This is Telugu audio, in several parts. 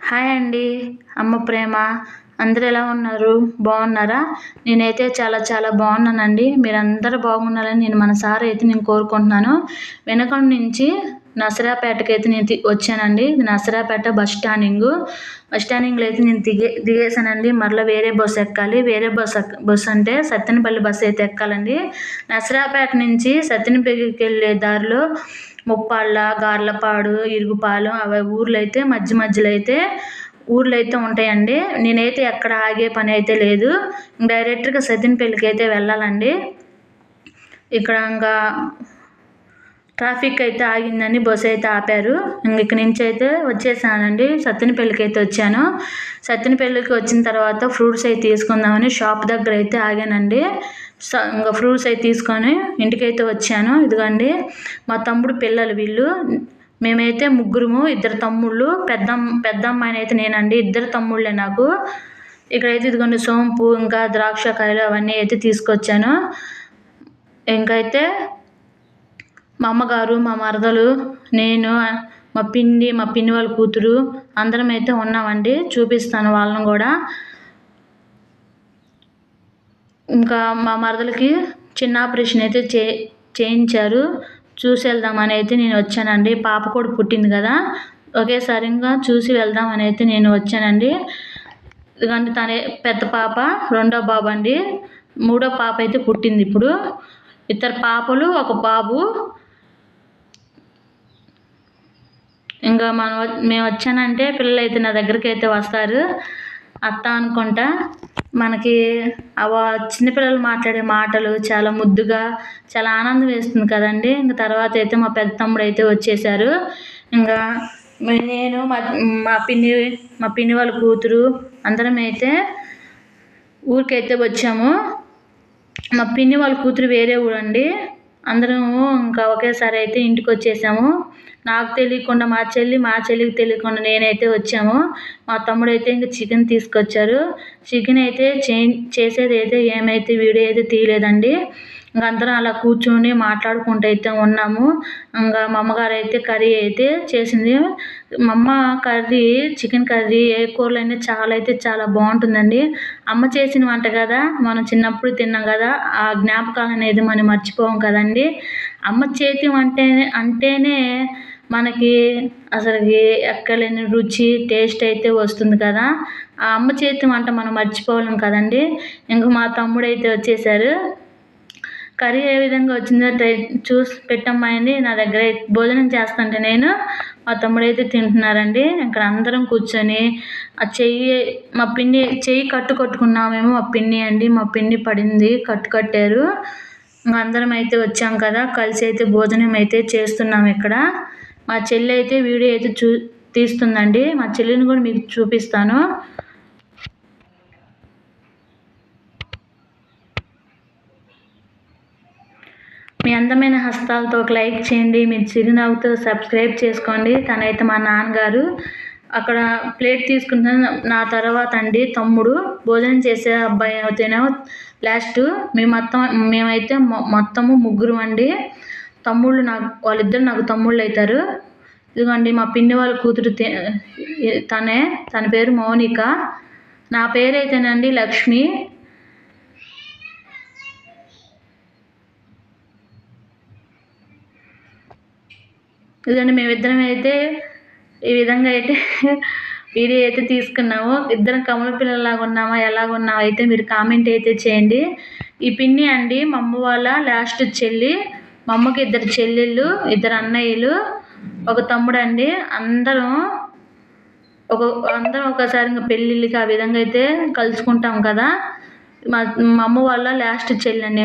హాయ్ అండి. అమ్మ ప్రేమ. అందరు ఎలా ఉన్నారు? బాగున్నారా? నేనైతే చాలా చాలా బాగున్నానండి. మీరందరూ బాగున్నారని నేను మనసారా అయితే నేను కోరుకుంటున్నాను. వెనకొండ నుంచి నసరాపేటకి అయితే నేను వచ్చానండి. Nasarapeta bus standing. బస్ స్టాండింగ్లో అయితే నేను దిగే దిగేసానండి. మరలా వేరే బస్సు ఎక్కాలి. వేరే బస్సు బస్సు అంటే సత్తెనపల్లి బస్సు అయితే ఎక్కాలండి. నసరాపేట నుంచి సత్తెనపల్లికి వెళ్ళే దారిలో ముప్పాళ్ళ గార్లపాడు ఇరుగుపాలెం అవి ఊర్లు అయితే మధ్య మధ్యలో అయితే ఊర్లు అయితే ఉంటాయండి. నేనైతే ఎక్కడ ఆగే పని అయితే లేదు. డైరెక్ట్గా సత్తినపల్లికి అయితే వెళ్ళాలండి. ఇక్కడ ఇంకా ట్రాఫిక్ అయితే ఆగిందని బస్సు అయితే ఆపారు. ఇంక నుంచి అయితే వచ్చేసానండి. సత్తెనపల్లికి అయితే వచ్చాను. సత్తెనపల్లికి వచ్చిన తర్వాత ఫ్రూట్స్ అయితే తీసుకుందామని షాప్ దగ్గర అయితే ఆగానండి ఇంకా ఫ్రూట్స్ అయితే తీసుకొని ఇంటికైతే వచ్చాను. ఇదిగోండి మా తమ్ముడు పిల్లలు వీళ్ళు. మేమైతే ముగ్గురుము ఇద్దరు తమ్ముళ్ళు పెద్ద పెద్ద అయితే నేనండి. ఇద్దరు తమ్ముళ్ళే నాకు. ఇక్కడైతే ఇదిగోండి సోంపు ఇంకా ద్రాక్షకాయలు అవన్నీ అయితే తీసుకొచ్చాను. ఇంకైతే మా అమ్మగారు మా మరదలు నేను మా పిన్ని మా పిన్ని వాళ్ళ కూతురు అందరం అయితే ఉన్నామండి. చూపిస్తాను వాళ్ళని కూడా. ఇంకా మా మరదలకి చిన్న ఆపరేషన్ అయితే చే చేయించారు. చూసి వెళ్దామని అయితే నేను వచ్చానండి. పాప కూడా పుట్టింది కదా. ఒకేసారి ఇంకా చూసి వెళ్దామని అయితే నేను వచ్చానండి. ఎందుకంటే తనే పెద్ద పాప రెండో బాబు అండి. మూడో పాప అయితే పుట్టింది ఇప్పుడు. ఇద్దరు పాపలు ఒక బాబు ఇంకా మనం మేము వచ్చానంటే పిల్లలు అయితే నా దగ్గరికి అయితే వస్తారు. అత్త అనుకుంటా మనకి అవ చిన్నపిల్లలు మాట్లాడే మాటలు చాలా ముద్దుగా చాలా ఆనందం వేస్తుంది కదండి. ఇంకా తర్వాత అయితే మా పెద్ద తమ్ముడు అయితే వచ్చేసారు. ఇంకా నేను మా మా పిన్ని మా పిన్ని వాళ్ళ కూతురు అందరం అయితే ఊరికైతే వచ్చాము. మా పిన్ని వాళ్ళ కూతురు వేరే ఊరండి. అందరము ఇంకా ఒకేసారి అయితే ఇంటికి వచ్చేసాము. నాకు తెలియకుండా మా చెల్లి మా చెల్లికి తెలియకుండా నేనైతే వచ్చాము. మా తమ్ముడు అయితే ఇంకా చికెన్ తీసుకొచ్చారు. చికెన్ అయితే చేసేది అయితే ఏమైతే వీడియో అయితే తీయలేదండి. ఇంకా అందరం అలా కూర్చొని మాట్లాడుకుంటూ అయితే ఉన్నాము. ఇంకా మా అమ్మగారు అయితే కర్రీ అయితే చేసింది. మా అమ్మ కర్రీ చికెన్ కర్రీ ఏ కూరలైనా చాలా అయితే చాలా బాగుంటుందండి. అమ్మ చేసిన వంట కదా మనం చిన్నప్పుడు తిన్నాం కదా ఆ జ్ఞాపకాలు అనేది మనం మర్చిపోం కదండి. అమ్మ చేతి వంటే అంటేనే మనకి అసలుకి ఎక్కలేని రుచి టేస్ట్ అయితే వస్తుంది కదా. ఆ అమ్మ చేతి వంట మనం మర్చిపోలేం కదండి. ఇంక మా తమ్ముడు అయితే వచ్చేసారు. కర్రీ ఏ విధంగా వచ్చిందో ట్రై చూసి పెట్టమ్మాయండి నా దగ్గర భోజనం చేస్తుంటే నేను. మా తమ్ముడు అయితే తింటున్నారండి. ఇక్కడ అందరం కూర్చొని ఆ చెయ్యి మా పిన్ని చెయ్యి కట్టు కట్టుకున్నామేమో మా పిన్ని అండి. మా పిన్ని పడింది కట్టు కట్టారు. అందరం అయితే వచ్చాం కదా. కలిసి అయితే భోజనం అయితే చేస్తున్నాం ఇక్కడ. మా చెల్లి అయితే వీడియో అయితే చూ తీస్తుందండి. మా చెల్లిని కూడా మీకు చూపిస్తాను. మీ అందమైన హస్తాలతో ఒక లైక్ చేయండి. మీ చిరునవ్వుతో సబ్స్క్రైబ్ చేసుకోండి. తనైతే మా నాన్నగారు. అక్కడ ప్లేట్ తీసుకుంటాను నా తర్వాత అండి తమ్ముడు. భోజనం చేసే అబ్బాయి అయితేనే లాస్ట్. మేము మొత్తం మేమైతే మొత్తము ముగ్గురు అండి తమ్ముళ్ళు నాకు వాళ్ళిద్దరు నాకు తమ్ముళ్ళు అవుతారు ఇదిగోండి మా పిన్ని వాళ్ళ కూతురు తనే తన పేరు మౌనిక. నా పేరు అయితేనండి లక్ష్మి. ఇదండి మేమిద్దరం అయితే ఈ విధంగా అయితే వీడియో అయితే తీసుకున్నాము. ఇద్దరం కమల పిల్లలాగా ఉన్నామా ఎలాగ అయితే మీరు కామెంట్ అయితే చేయండి. ఈ పిన్ని అండి మా అమ్మ వాళ్ళ లాస్ట్ చెల్లి. మా అమ్మకి ఇద్దరు చెల్లెళ్ళు ఇద్దరు అన్నయ్యలు ఒక తమ్ముడు అండి అందరం ఒక అందరం ఒకసారి ఇంకా పెళ్ళిళ్ళకి ఆ విధంగా అయితే కలుసుకుంటాం కదా. మా మా అమ్మ వాళ్ళ లాస్ట్ చెల్లి అండి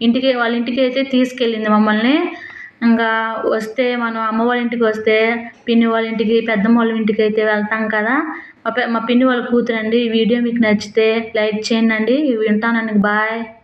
ఇంటికి వాళ్ళ ఇంటికి అయితే తీసుకెళ్ళింది మమ్మల్ని. ఇంకా వస్తే మనం అమ్మ వాళ్ళ ఇంటికి వస్తే పిన్ని వాళ్ళ ఇంటికి పెద్దమ్మ వాళ్ళ ఇంటికి అయితే వెళ్తాం కదా. మా మా పిన్ని వాళ్ళ కూతురండి. ఈ వీడియో మీకు నచ్చితే లైక్ చేయండి. అండి బాయ్.